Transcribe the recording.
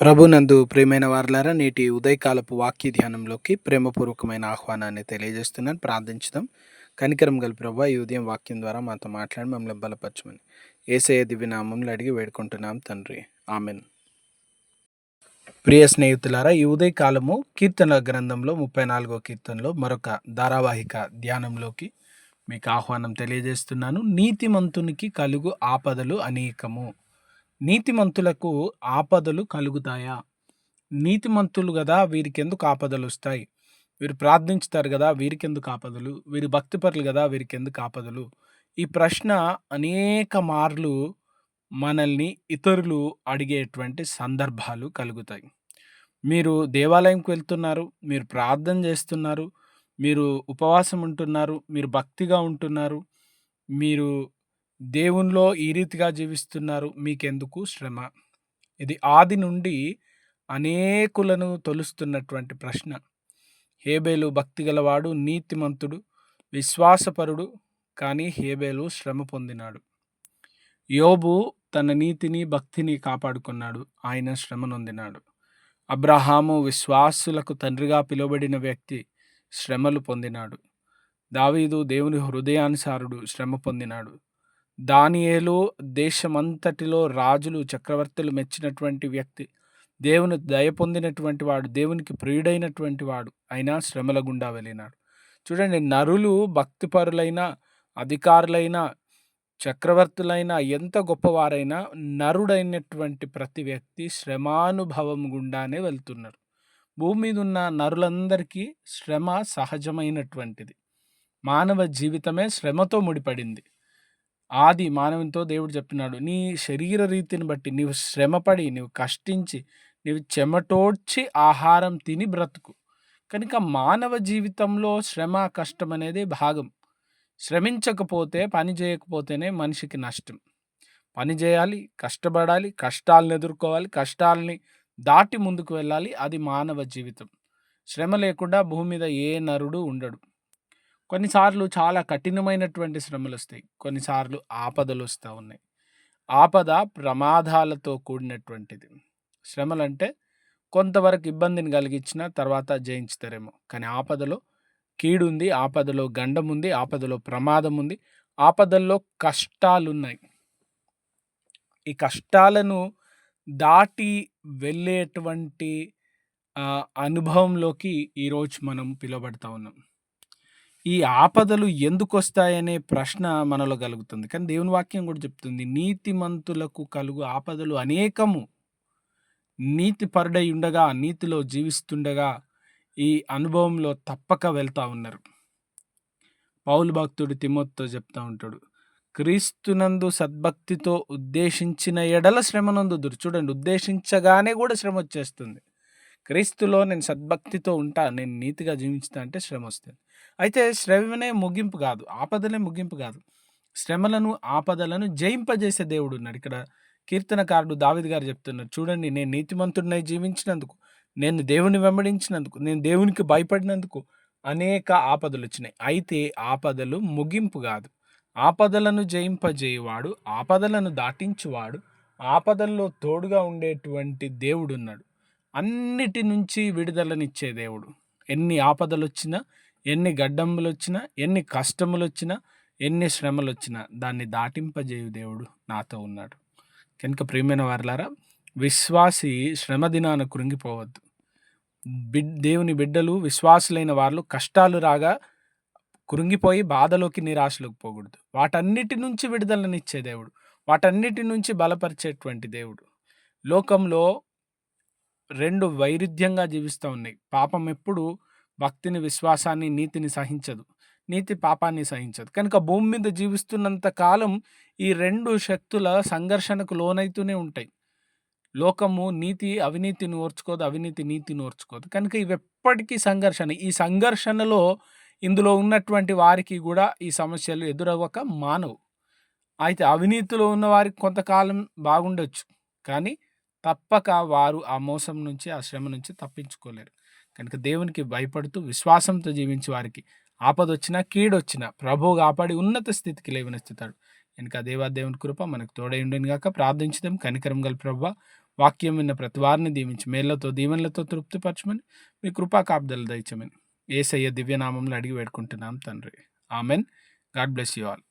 ప్రభునందు ప్రియమైన వారలారా నేటి ఉదయకాలపు వాక్య ధ్యానంలోకి ప్రేమపూర్వకమైన ఆహ్వానాన్ని తెలియజేస్తున్నాను. ప్రార్థించుదాం. కనికరం గల ప్రభు ఈ ఉదయం వాక్యం ద్వారా మాతో మాట్లాడి మమ్మల్ని బలపరచమని. ఏసయ దివ్యనామంలో అడిగి వేడుకుంటున్నాం తండ్రి. ఆమెన్. ప్రియ స్నేహితులారా ఈ ఉదయకాలము కీర్తన గ్రంథంలో ముప్పై నాలుగో కీర్తనలో మరొక ధారావాహిక ధ్యానంలోకి మీకు ఆహ్వానం తెలియజేస్తున్నాను. నీతిమంతునికి కలుగు ఆపదలు అనేకము. నీతిమంతులకు ఆపదలు కలుగుతాయా? నీతిమంతులు కదా వీరికెందుకు ఆపదలు వస్తాయి? వీరు ప్రార్థించుతారు కదా వీరికెందుకు ఆపదలు? వీరు భక్తిపరులు కదా వీరికెందుకు ఆపదలు? ఈ ప్రశ్న అనేక మార్లు మనల్ని ఇతరులు అడిగేటువంటి సందర్భాలు కలుగుతాయి. మీరు దేవాలయంకి వెళ్తున్నారు మీరు ప్రార్థన చేస్తున్నారు మీరు ఉపవాసం ఉంటున్నారు మీరు భక్తిగా ఉంటున్నారు మీరు దేవునిలో ఈ రీతిగా జీవిస్తున్నారు మీకెందుకు శ్రమ? ఇది ఆది నుండి అనేకులను తొలుస్తున్నటువంటి ప్రశ్న. హేబేలు భక్తి గలవాడు నీతిమంతుడు విశ్వాసపరుడు కానీ హేబేలు శ్రమ పొందినాడు. యోబు తన నీతిని భక్తిని కాపాడుకున్నాడు. ఆయన శ్రమ నొందినాడు. అబ్రహాము విశ్వాసులకు తండ్రిగా పిలువబడిన వ్యక్తి శ్రమలు పొందినాడు. దావీదు దేవుని హృదయానుసారుడు శ్రమ పొందినాడు. దానియేలు దేశమంతటిలో రాజులు చక్రవర్తులు మెచ్చినటువంటి వ్యక్తి. దేవుని దయ పొందినటువంటి వాడు దేవునికి ప్రియుడైనటువంటి వాడు అయినా శ్రమల గుండా వెళ్ళినాడు. చూడండి నరులు భక్తిపరులైన అధికారులైన చక్రవర్తులైన ఎంత గొప్పవారైనా నరుడైనటువంటి ప్రతి వ్యక్తి శ్రమానుభవం గుండానే వెళ్తున్నారు. భూమి మీద ఉన్న నరులందరికీ శ్రమ సహజమైనటువంటిది. మానవ జీవితమే శ్రమతో ముడిపడింది. ఆది మానవునితో దేవుడు చెప్తున్నాడు నీ శరీర రీతిని బట్టి నీవు శ్రమపడి నీవు కష్టించి నీవు చెమటోడ్చి ఆహారం తిని బ్రతుకు. కనుక మానవ జీవితంలో శ్రమ కష్టం అనేది భాగం. శ్రమించకపోతే పని చేయకపోతేనే మనిషికి నష్టం. పని చేయాలి కష్టపడాలి కష్టాలను ఎదుర్కోవాలి కష్టాలని దాటి ముందుకు వెళ్ళాలి అది మానవ జీవితం. శ్రమ లేకుండా భూమి మీద ఏ నరుడు ఉండడు. కొన్నిసార్లు చాలా కఠినమైనటువంటి శ్రమలు వస్తాయి కొన్నిసార్లు ఆపదలు వస్తూ ఉన్నాయి. ఆపద ప్రమాదాలతో కూడినటువంటిది. శ్రమలు అంటే కొంతవరకు ఇబ్బందిని కలిగించిన తర్వాత జయించుతారేమో. కానీ ఆపదలో కీడుంది ఆపదలో గండం ఉంది ఆపదలో ప్రమాదం ఉంది ఆపదల్లో కష్టాలు ఉన్నాయి ఈ కష్టాలను దాటి వెళ్ళేటువంటి అనుభవంలోకి ఈరోజు మనం పిలువబడతా ఉన్నాం. ఈ ఆపదలు ఎందుకు వస్తాయనే ప్రశ్న మనలో కలుగుతుంది. కానీ దేవుని వాక్యం కూడా చెప్తుంది. నీతిమంతులకు కలుగు ఆపదలు అనేకము. నీతి పరుడై ఉండగా నీతిలో జీవిస్తుండగా ఈ అనుభవంలో తప్పక వెళ్తూ ఉన్నారు. పౌలు భక్తుడు తిమోత్తో చెప్తా ఉంటాడు. క్రీస్తునందు సద్భక్తితో ఉద్దేశించిన ఎడల శ్రమనందుదురు చూడండి ఉద్దేశించగానే కూడా శ్రమ వచ్చేస్తుంది. క్రీస్తులో నేను సద్భక్తితో ఉంటా నేను నీతిగా జీవించుతా అంటే శ్రమ వస్తుంది. అయితే శ్రమనే ముగింపు కాదు ఆపదలే ముగింపు కాదు. శ్రమలను ఆపదలను జయింపజేసే దేవుడు ఉన్నాడు. ఇక్కడ కీర్తనకారుడు దావిద్ గారు చెప్తున్నారు. చూడండి నేను నీతిమంతుడినై జీవించినందుకు నేను దేవుని వెంబడించినందుకు నేను దేవునికి భయపడినందుకు అనేక ఆపదలు వచ్చినాయి. అయితే ఆపదలు ముగింపు కాదు. ఆపదలను జయింపజేయవాడు ఆపదలను దాటించువాడు ఆపదల్లో తోడుగా ఉండేటువంటి దేవుడు ఉన్నాడు. అన్నిటి నుంచి విడుదలనిచ్చే దేవుడు. ఎన్ని ఆపదలు వచ్చినా ఎన్ని గడ్డంబులు వచ్చినా ఎన్ని కష్టములు వచ్చినా ఎన్ని శ్రమలు వచ్చినా దాన్ని దాటింపజేయు దేవుడు నాతో ఉన్నాడు. కనుక ప్రియమైన వారులారా విశ్వాసి శ్రమ దినాన కృంగిపోవద్దు. బిడ్ దేవుని బిడ్డలు విశ్వాసులైన వాళ్ళు కష్టాలు రాగా కృంగిపోయి బాధలోకి నిరాశలోకి పోకూడదు. వాటన్నిటి నుంచి విడుదలనిచ్చే దేవుడు వాటన్నిటి నుంచి బలపరిచేటువంటి దేవుడు. లోకంలో రెండు వైరుధ్యంగా జీవిస్తూ ఉన్నాయి. పాపం ఎప్పుడు భక్తిని విశ్వాసాన్ని నీతిని సహించదు. నీతి పాపాన్ని సహించదు. కనుక భూమి మీద జీవిస్తున్నంత కాలం ఈ రెండు శక్తుల సంఘర్షణకు లోనైతూనే ఉంటాయి. లోకము నీతి అవినీతిని ఓర్చుకోదు అవినీతి నీతిని ఓర్చుకోదు. కనుక ఇవి ఎప్పటికీ సంఘర్షణ. ఈ సంఘర్షణలో ఇందులో ఉన్నటువంటి వారికి కూడా ఈ సమస్యలు ఎదురవ్వక మానవు. అయితే అవినీతిలో ఉన్న వారికి కొంతకాలం బాగుండొచ్చు. కానీ తప్పక వారు ఆ మోసం నుంచి ఆ శ్రమ నుంచి తప్పించుకోలేరు. కనుక దేవునికి భయపడుతూ విశ్వాసంతో జీవించి వారికి ఆపదొచ్చినా కీడొచ్చినా ప్రభువు కాపాడి ఉన్నత స్థితికి లేవనెత్తుతాడు. కనుక దేవా దేవుని కృప మనకు తోడై గాక. ప్రార్థించడం కనికరం గల ప్రభు వాక్యం విన్న ప్రతి వారిని దీవించి మేళ్ళతో దీవెనలతో తృప్తిపరచమని మీ కృపా కాపుదలు దయచమని ఏసయ్య దివ్యనామంలో అడిగి వేడుకుంటున్నాం తండ్రి. Amen. God bless you all.